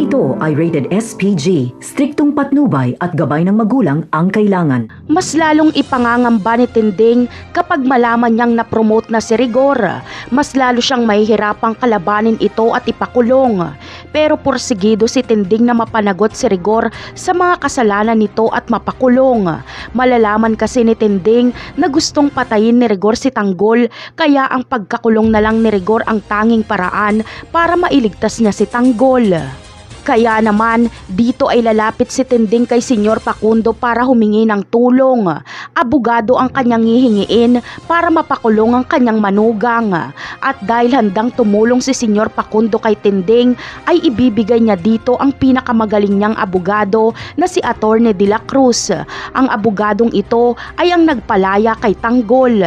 ito ay rated SPG. Striktong patnubay at gabay ng magulang ang kailangan. Mas lalong ipangangamba ni Tinding kapag malaman niyang na-promote na si Rigor. Mas lalo siyang mahihirapang kalabanin ito at ipakulong. Pero porsigido si Tinding na mapanagot si Rigor sa mga kasalanan nito at mapakulong. Malalaman kasi ni Tinding na gustong patayin ni Rigor si Tanggol kaya ang pagkakulong na lang ni Rigor ang tanging paraan para mailigtas niya si Tanggol. Kaya naman, dito ay lalapit si Tinding kay Senyor Pakundo para humingi ng tulong. Abogado ang kanyang hihingiin para mapakulong ang kanyang manugang. At dahil handang tumulong si Senyor Pakundo kay Tinding, ay ibibigay niya dito ang pinakamagaling niyang abogado na si Attorney De La Cruz. Ang abogadong ito ay ang nagpalaya kay Tanggol.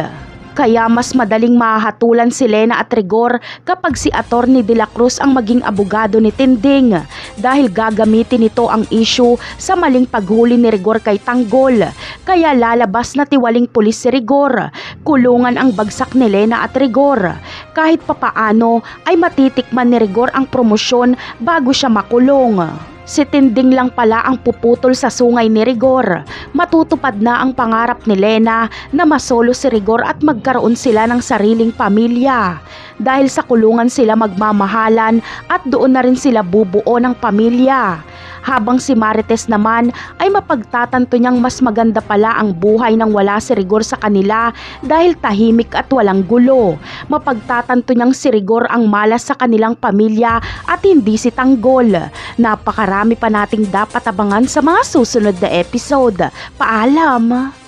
Kaya mas madaling mahatulan si Lena at Rigor kapag si Attorney De La Cruz ang maging abogado ni Tinding dahil gagamitin nito ang issue sa maling paghuli ni Rigor kay Tanggol. Kaya lalabas na tiwaling pulis si Rigor. Kulungan ang bagsak ni Lena at Rigor. Kahit papaano ay matitikman ni Rigor ang promosyon bago siya makulong. Si Tinding lang pala ang puputol sa sungay ni Rigor. Matutupad na ang pangarap ni Lena na masolo si Rigor at magkaroon sila ng sariling pamilya. Dahil sa kulungan sila magmamahalan at doon na rin sila bubuo ng pamilya. Habang si Marites naman ay mapagtatanto niyang mas maganda pala ang buhay nang wala si Rigor sa kanila dahil tahimik at walang gulo. Mapagtatanto niyang si Rigor ang malas sa kanilang pamilya at hindi si Tanggol. Napakarami pa nating dapat abangan sa mga susunod na episode. Paalam!